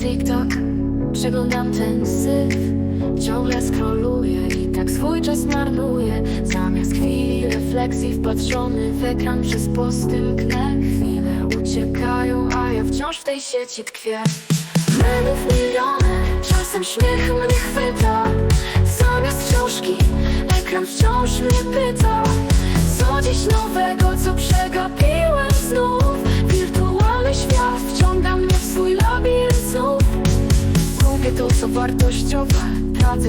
TikTok. Przeglądam ten syf. Ciągle scrolluję i tak swój czas marnuję. Zamiast chwili refleksji wpatrzony w ekran Przez posty mknę. Chwile uciekają, a ja wciąż w tej sieci tkwię. Memów miliony, czasem śmiech mnie chwyta. Zamiast książki, ekran wciąż mnie pyta. Co dziś nowego, co przegapiłem wartościowe,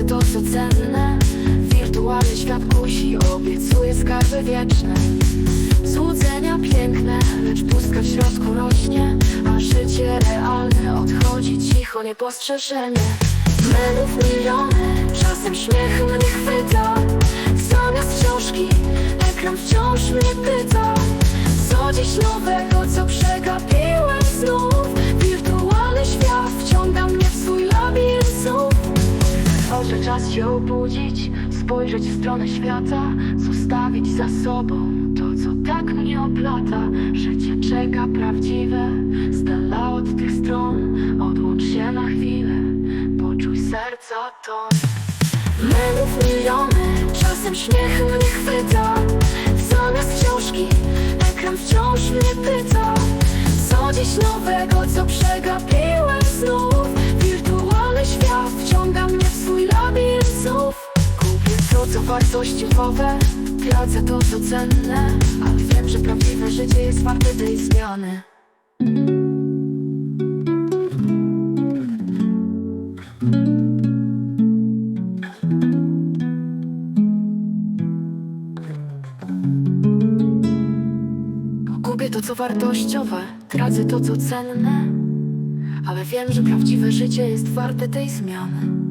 to, co cenne. Wirtualny świat kusi, obiecuje skarby wieczne. Złudzenia piękne, lecz pustka w środku rośnie A życie realne odchodzi cicho, niepostrzeżenie. Menów miliony, czasem śmiech mnie chwyta. Zamiast książki, ekran wciąż mnie pyta. Co dziś nowego, czas się obudzić, spojrzeć w stronę świata Zostawić za sobą to, co tak mnie oplata. Życie czeka prawdziwe, z dala od tych stron. Odłącz się na chwilę, poczuj serca ton Menów miliony, czasem śmiech mnie chwyta. Zamiast książki, ekran wciąż mnie pyta. Co dziś nowego, co przegapiłem wartościowe Tracę to, co cenne. Ale wiem, że prawdziwe życie jest warte tej zmiany. Kupię to, co wartościowe, tracę to, co cenne. Ale wiem, że prawdziwe życie jest warte tej zmiany